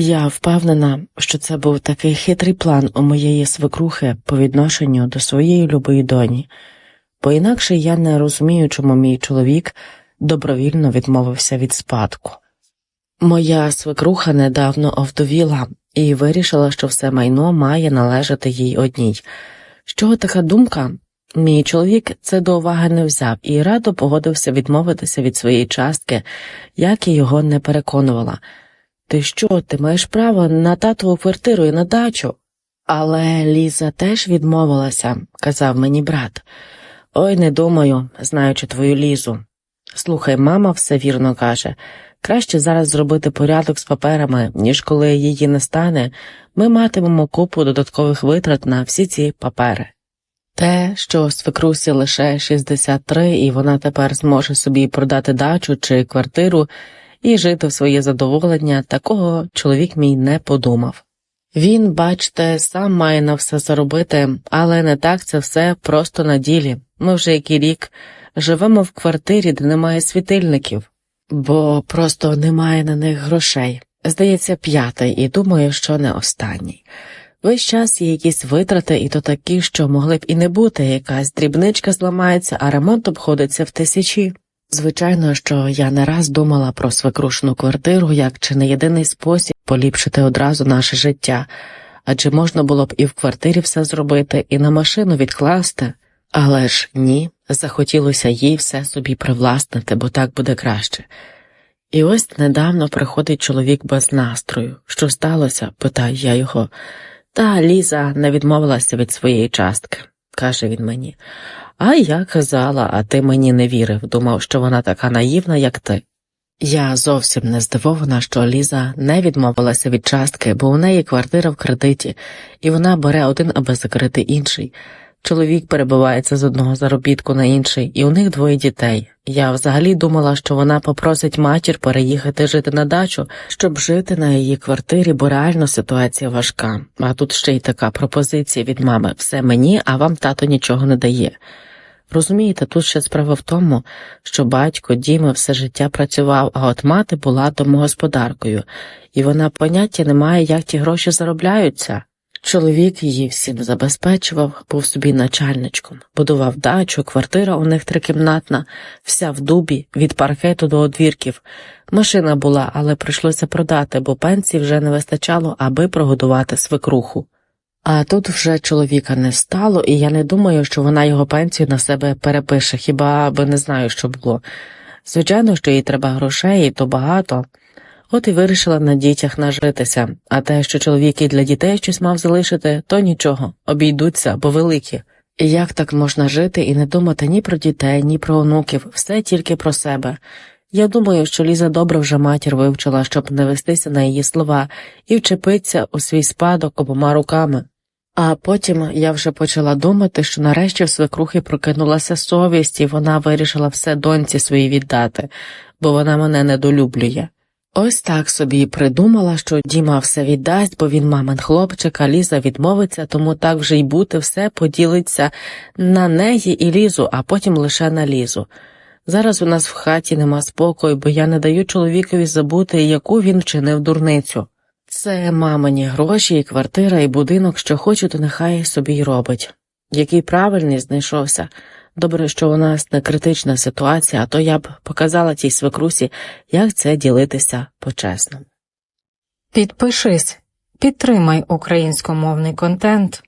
Я впевнена, що це був такий хитрий план у моєї свекрухи по відношенню до своєї любої доні, бо інакше я не розумію, чому мій чоловік добровільно відмовився від спадку. Моя свекруха недавно овдовіла і вирішила, що все майно має належати їй одній. З чого така думка? Мій чоловік це до уваги не взяв і радо погодився відмовитися від своєї частки, як і його не переконувала. Ти що, ти маєш право на татову квартиру і на дачу? Але Ліза теж відмовилася, казав мені брат. Ой, не думаю, знаючи твою лізу. Слухай, мама все вірно каже. Краще зараз зробити порядок з паперами, ніж коли її не стане, ми матимемо купу додаткових витрат на всі ці папери. Те, що свекрусі лише 63, і вона тепер зможе собі продати дачу чи квартиру і жити в своє задоволення, такого чоловік мій не подумав. Він, бачте, сам має на все заробити, але не так це все просто на ділі. Ми вже який рік живемо в квартирі, де немає світильників, бо просто немає на них грошей. Здається, п'ятий, і думаю, що не останній. Весь час є якісь витрати, і то такі, що могли б і не бути, якась дрібничка зламається, а ремонт обходиться в тисячі. Звичайно, що я не раз думала про свекрушну квартиру як чи не єдиний спосіб поліпшити одразу наше життя, адже можна було б і в квартирі все зробити, і на машину відкласти. Але ж ні, захотілося їй все собі привласнити, бо так буде краще. І ось недавно приходить чоловік без настрою. Що сталося? питаю я його. Та Ліза не відмовилася від своєї частки, каже він мені. А я казала, а ти мені не вірив, думав, що вона така наївна, як ти. Я зовсім не здивована, що Ліза не відмовилася від частки, бо у неї квартира в кредиті, і вона бере один, аби закрити інший. Чоловік перебувається з одного заробітку на інший, і у них двоє дітей. Я взагалі думала, що вона попросить матір переїхати жити на дачу, щоб жити на її квартирі, бо реально ситуація важка. А тут ще й така пропозиція від мами все мені, а вам тато нічого не дає. Розумієте, тут ще справа в тому, що батько Діми все життя працював, а от мати була домогосподаркою, і вона поняття не має, як ті гроші заробляються. Чоловік її всім забезпечував, був собі начальничком, будував дачу, квартира у них трикімнатна, вся в дубі, від паркету до одвірків. Машина була, але прийшлося продати, бо пенсії вже не вистачало, аби прогодувати свекруху. А тут вже чоловіка не стало, і я не думаю, що вона його пенсію на себе перепише, хіба би не знаю, що було. Звичайно, що їй треба грошей, і то багато. От і вирішила на дітях нажитися, а те, що чоловік і для дітей щось мав залишити, то нічого, обійдуться, бо великі. І як так можна жити і не думати ні про дітей, ні про онуків, все тільки про себе. Я думаю, що Ліза добре вже матір вивчила, щоб не вестися на її слова і вчепиться у свій спадок обома руками. А потім я вже почала думати, що нарешті в свекрухи прокинулася совість, і вона вирішила все доньці своїй віддати, бо вона мене недолюблює. Ось так собі і придумала, що Діма все віддасть, бо він мамин хлопчик, а Ліза відмовиться, тому так вже й бути все поділиться на неї і Лізу, а потім лише на Лізу. Зараз у нас в хаті нема спокою, бо я не даю чоловікові забути, яку він вчинив дурницю. Це мамині гроші, і квартира, і будинок, що хоче, то нехай собі й робить. Який правильний знайшовся. Добре, що у нас не критична ситуація, а то я б показала тій свекрусі, як це ділитися по-чесному. Підпишись, підтримай українськомовний контент.